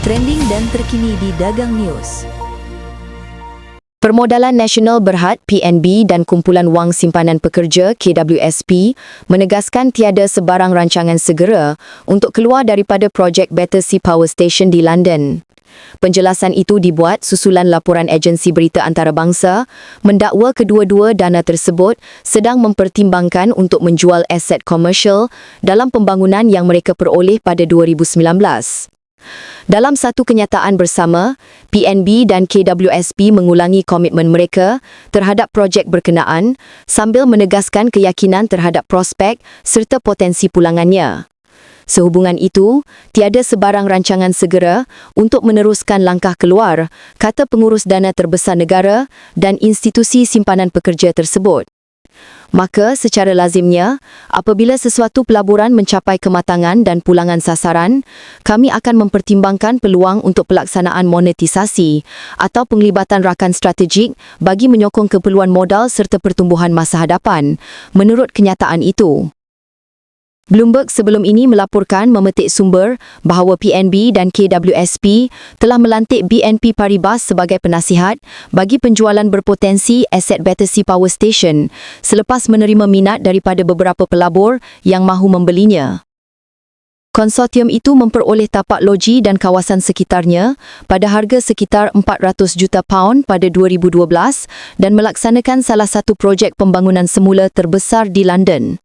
trending dan terkini di Dagang News. Permodalan Nasional Berhad PNB dan Kumpulan Wang Simpanan Pekerja KWSP menegaskan tiada sebarang rancangan segera untuk keluar daripada projek Battersea Power Station di London. Penjelasan itu dibuat susulan laporan agensi berita antarabangsa mendakwa kedua-dua dana tersebut sedang mempertimbangkan untuk menjual aset komersial dalam pembangunan yang mereka peroleh pada 2019. Dalam satu kenyataan bersama, PNB dan KWSP mengulangi komitmen mereka terhadap projek berkenaan sambil menegaskan keyakinan terhadap prospek serta potensi pulangannya. Sehubungan itu, tiada sebarang rancangan segera untuk meneruskan langkah keluar, kata pengurus dana terbesar negara dan institusi simpanan pekerja tersebut. Maka secara lazimnya, apabila sesuatu pelaburan mencapai kematangan dan pulangan sasaran, kami akan mempertimbangkan peluang untuk pelaksanaan monetisasi atau penglibatan rakan strategik bagi menyokong keperluan modal serta pertumbuhan masa hadapan, menurut kenyataan itu. Bloomberg sebelum ini melaporkan memetik sumber bahawa PNB dan KWSP telah melantik BNP Paribas sebagai penasihat bagi penjualan berpotensi aset Battersea Power Station selepas menerima minat daripada beberapa pelabur yang mahu membelinya. Konsortium itu memperoleh tapak loji dan kawasan sekitarnya pada harga sekitar 400 juta pound pada 2012 dan melaksanakan salah satu projek pembangunan semula terbesar di London.